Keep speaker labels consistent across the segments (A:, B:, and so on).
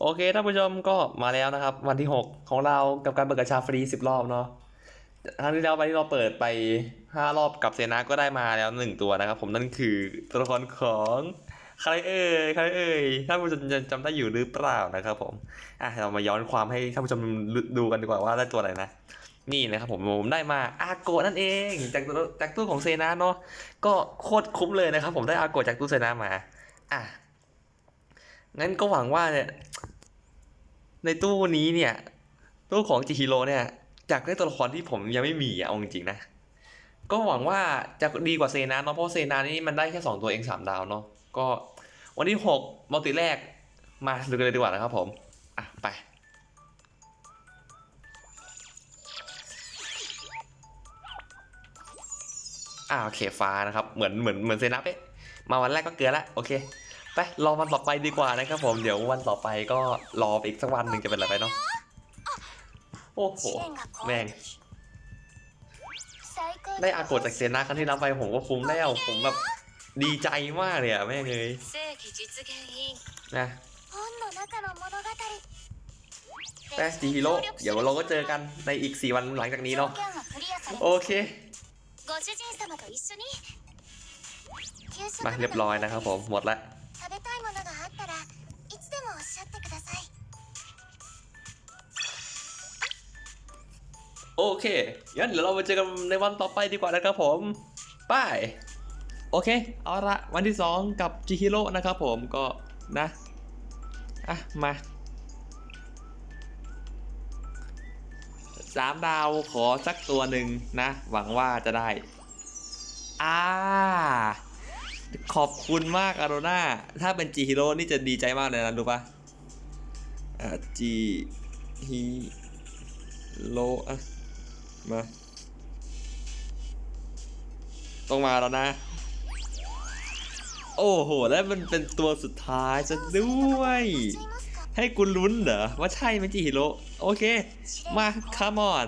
A: โอเคท่านผู้ชมก็มาแล้วนะครับ วันที่ 6 ของเรากับการเปิดกระชาฟรี 10 รอบเนาะครั้งที่แล้วไปที่เราเปิดไป 5 รอบกับเซนาก็ได้มาแล้ว 1 ตัวนะครับ ผมนั่นคือตัวละครของใครเอ่ยใครเอ่ยท่านผู้ชมจะจำได้อยู่หรือเปล่านะครับ ผมอะเรามาย้อนความให้ท่านผู้ชมดูกันดีกว่าว่าได้ตัวอะไรนะนี่นะครับผมผมได้มาอาโกนั่นเองจากตัวจากตู้ของเซนาเนาะก็โคตรคุ้มเลยนะครับ ผมได้อาโกจากตู้เซนามาอะ งั้นก็หวังว่าเนี่ย ในตู้นี้เนี่ย ตู้ของจิฮิโร่เนี่ยอยากได้ตัวละครที่ผมยังไม่มีอะเอาจริงๆนะ ก็หวังว่าจะดีกว่าเซนาเนาะเพราะเซนานี่มันได้แค่ 2 ตัวเอง 3 ดาวเนาะก็วันที่6มัลติแรกมาดูกันเลยดีกว่านะครับผมอะไปอ่าโอเคฟ้านะครับ เหมือนเหมือนเหมือนเซนาเป๊ะมาวันแรกก็เกลือละโอเค ไปรอวันต่อไปดีกว่านะครับผมเดี๋ยววันต่อไปก็รออีกสักวันหนึ่งจะเป็นอะไรไปเนาะโอ้โหแม่งได้อากดจากเซนาครั้งที่รับไปผมก็คุ้มแล้วผมแบบดีใจมากเลยอะแม่เลยนะแต่จีฮิโร่เดี๋ยวเราก็เจอกันในอีก 4 วันหลังจากนี้เนาะโอเคมาเรียบร้อยนะครับผมหมด
B: แล้ว でもおっしゃってください
A: โอเคงั้นเดี๋ยวเราไปเจอกันในวันต่อไปดีกว่านะครับผมไปโอเค เอาละวันที่ 2 กับจิฮิโร่นะครับผมก็นะ อ่ะ มาสามดาวขอสักตัวหนึ่งนะ หวังว่าจะได้ อ่า ขอบคุณมากอาโรนาถ้าเป็นจีฮีโร่นี่จะดีใจมากเลยนะรู้ปะอ่าจีฮีโร่อะมาต้องมาแล้วนะ โอ้โห แล้วมันเป็นตัวสุดท้ายจะด้วย ให้กูลุ้นเหรอ ว่าใช่ไหมจีฮีโร่โอเค มาคามอน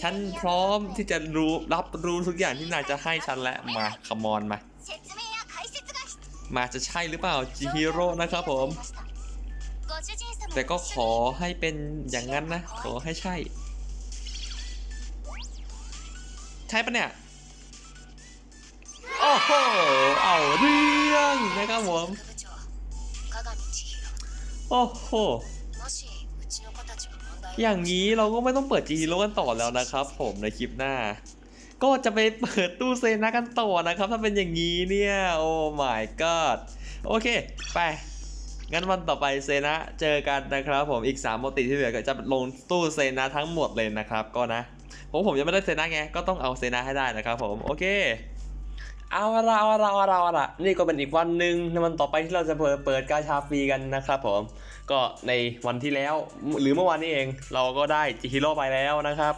A: ฉันพร้อมที่จะรู้รับรู้ทุกอย่างที่นายจะให้ฉันและมาขมอนมา มาจะใช่หรือเปล่าจิฮิโร่นะครับผม แต่ก็ขอให้เป็นอย่างนั้นนะ ขอให้ใช่ ใช่ปะเนี่ย โอ้โห เอาเรื่องนะครับผม โอ้โห อย่างนี้เราก็ไม่ต้องเปิดจีฮีโร่กันต่อแล้วนะครับ ผมในคลิปหน้า ก็จะไปเปิดตู้เซนากันต่อนะครับ ถ้าเป็นอย่างนี้เนี่ย โอ้ my god โอเค ไปงั้นวันต่อไปเซนะเจอกันนะครับผมอีก3โมติที่เหลือก็จะลงตู้เซนะทั้งหมดเลยนะครับก็นะผมผมยังไม่ได้เซนะไงก็ต้องเอาเซนะให้ได้นะครับผมโอเค เอาละเอาละเอาละเอาละนี่ก็เป็นอีกวันหนึ่งในวันต่อไปที่เราจะเปิดเปิดกาชาฟรีกันนะครับผม ก็ในวันที่แล้วหรือเมื่อวานนี้เอง เราก็ได้จิฮิโร่ไปแล้วนะครับ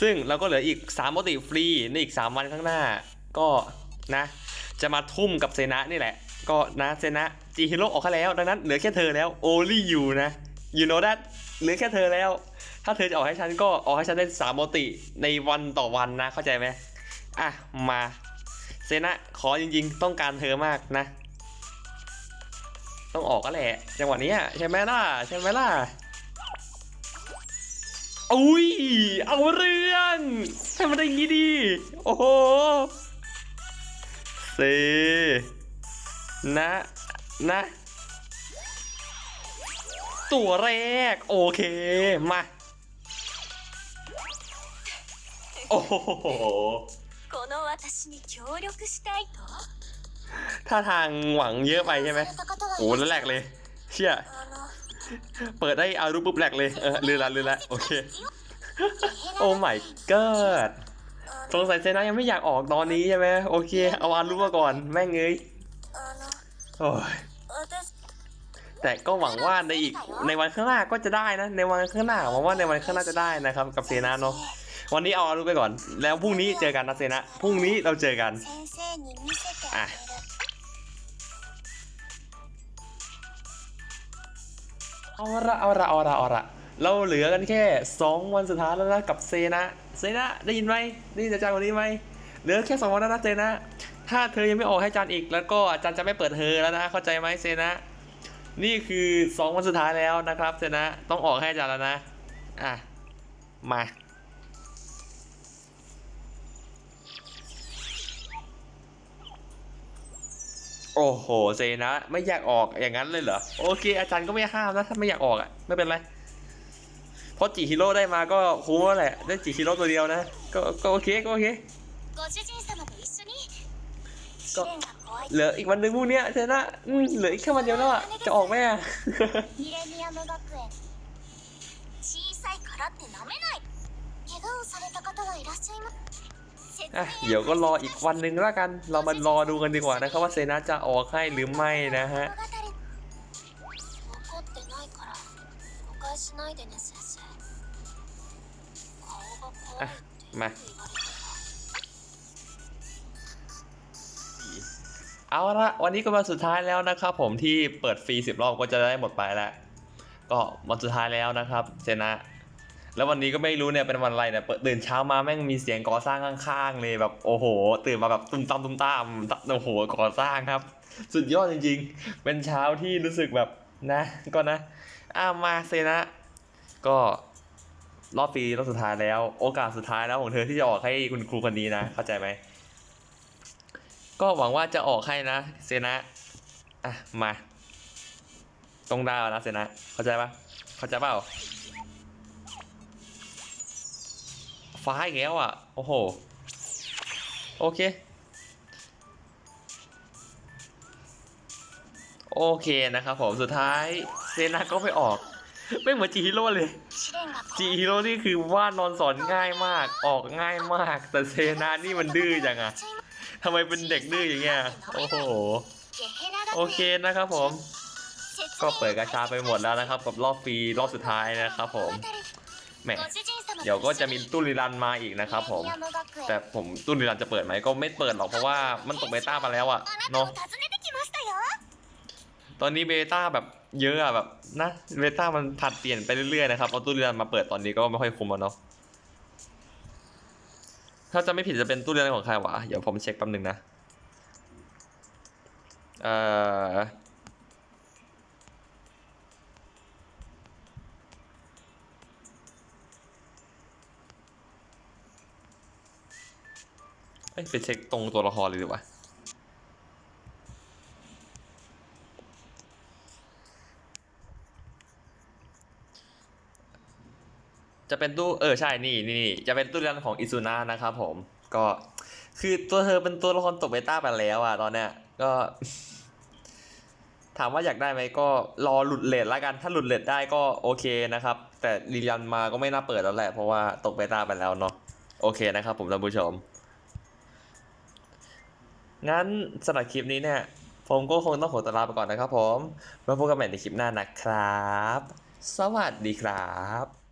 A: ซึ่งเราก็เหลืออีก3โมติฟรีในอีก 3 วันข้างหน้า ก็นะ จะมาทุ่มกับเซนะนี่แหละ ก็นะเซนะจิฮิโร่ออกให้แล้วดังนั้นเหลือแค่เธอแล้ว only you นะ you know that เหลือแค่เธอแล้ว ถ้าเธอจะออกให้ฉันก็ออกให้ฉันได้3โมติในวันต่อวันนะเข้าใจไหมอะมา เซนะขอจริงๆ ต้องการเธอมากนะ ต้องออกก็แหละจังหวะนี้ใช่ไหมล่ะใช่ไหมล่ะอุ้ยเอาเรื่องทำมันได้ย่างงี้ดี โอ้โหเซนะนะ ตัวแรก โอเค มา โอ้โห
B: 私に協力したいと
A: ท่าทางหวังเยอะไปใช่ไหม
B: された方がい
A: โอ้แล้วแหลกเลย เชี่ย
B: あの
A: เปิดได้เอารูปปุ๊บแหลกเลย เออลืมละลืมละโอเค โอ้ my god สงสัยเซนายังไม่อยากออกตอนนี้ใช่ไหมโอเค เอาอารูปมาก่อน แม่งเอ้ย
B: あの
A: โอ้ย
B: 私
A: แต่ก็หวังว่าในอีกในวันข้างหน้าก็จะได้นะ ในวันข้างหน้าหวังว่าในวันข้างหน้าจะได้นะครับกับเซนาเนาะ วันนี้เอาอารุไปก่อน แล้วพรุ่งนี้เจอกันนะเซนะ พรุ่งนี้เราเจอกัน
B: อะ
A: เอาละเอาละเอาละเอาละเราเหลือกันแค่ 2 วันสุดท้ายแล้วนะกับเซนะ เซนะได้ยินไหมได้ยินจาจานวันนี้ไหมเหลือแค่2วันแล้วนะเซนะ ถ้าเธอยังไม่ออกให้จานอีก แล้วก็อาจารย์จะไม่เปิดเธอแล้วนะเข้าใจไหมเซนะ นี่คือ 2 วันสุดท้ายแล้วนะครับ เซนะต้องออกให้จานแล้วนะ อะ มา โอ้โหเซนะ ไม่อยากออกอย่างนั้นเลยเหรอ โอเค อาจารย์ก็ไม่ห้ามนะ ถ้าไม่อยากออกอ่ะ ไม่เป็นไร เพราะจิฮิโร่ได้มาก็คุ้มแล้วแหละ ได้จิฮิโร่ตัวเดียวนะ ก็ก็โอเคก็โอเค
B: ご主人様と一緒に試
A: ก็
B: 練が怖い
A: เหลืออีกวันหนึ่งพรุ่งเนี้ยเซนะอืมเหลืออีกแค่วันเดียวแล้วอ่ะ จะออกไหมอ่ะ
B: ミレニアム学園小さいからって舐めない怪我をされた方はいらっしゃいます説
A: อ่เดี๋ยวก็รออีกวันหนึ่งแล้วกัน เรามารอดูกันดีกว่านะครับว่าเซนาจะออกให้หรือไม่นะฮะ
B: อะมา
A: เอาละวันนี้ก็มาสุดท้ายแล้วนะครับผมที่เปิดฟรีสิบรอบก็จะได้หมดไปแล้ว ก็มาสุดท้ายแล้วนะครับเซนา แล้ววันนี้ก็ไม่รู้เนี่ยเป็นวันอะไรเนี่ยเปิดตื่นเช้ามาแม่งมีเสียงก่อสร้างข้างๆเลยแบบโอ้โห ตื่นมาแบบตุ้มตามตุ้มตามโอ้โหก่อสร้างครับ สุดยอดจริง ๆ เป็นเช้าที่รู้สึกแบบนะ ก็นะอ่ามาเซนะ ก็รอบฟรีรอบสุดท้ายแล้ว โอกาสสุดท้ายแล้วของเธอที่จะออกให้คุณครูคนนี้นะ เข้าใจไหมก็หวังว่าจะออกให้นะเซนะอะมาตรงดาวนะเซนะเข้าใจปะเข้าใจเปล่า ฟ้าอีกแล้วอะ โอ้โห โอเค โอเคนะครับผมสุดท้ายเซนาก็ไม่ออก ไม่เหมือนจีฮิโร่เลย จีฮิโร่นี่คือว่านอนสอนง่ายมาก ออกง่ายมาก แต่เซนานี่มันดื้อจังอะทำไมเป็นเด็กดื้ออย่างเงี้ย โอ้โห โอเคนะครับผม ก็เปิดกระชาไปหมดแล้วนะครับ กับรอบฟรีรอบสุดท้ายนะครับผม แหม เดี๋ยวก็จะมีตู้ลีรันมาอีกนะครับผม แต่ผมตู้ลีรันจะเปิดไหมก็ไม่เปิดหรอกเพราะว่ามันตกเบต้าไปแล้วอะเนาะตอนนี้เบต้าแบบเยอะอะแบบนะเบต้ามันผัดเปลี่ยนไปเรื่อยๆนะครับเอาตู้ลีรันมาเปิดตอนนี้ก็ไม่ค่อยคุ้มแล้วเนาะถ้าจะไม่ผิดจะเป็นตู้ลีรันของใครวะเดี๋ยวผมเช็คแป๊บนึงนะเอ่อ เอ้ยไปเช็คตรงตัวละครเลยดีกว่าจะเป็นตู้เออใช่นี่นี่จะเป็นตู้เรียนของอิซุนะนะครับผมก็คือตัวเธอเป็นตัวละครตกเบต้าไปแล้วอะตอนเนี้ยก็ ถามว่าอยากได้ไหมก็รอหลุดเลทแล้วกันถ้าหลุดเลทได้ก็โอเคนะครับ แต่รีรันมาก็ไม่น่าเปิดแล้วแหละเพราะว่าตกเบต้าไปแล้วเนาะโอเคนะครับผมท่านผู้ชม งั้นสำหรับคลิปนี้เนี่ย ผมก็คงต้องขอตัวลาไปก่อนนะครับผมมาพบกันใหม่ในคลิปหน้านะครับ สวัสดีครับ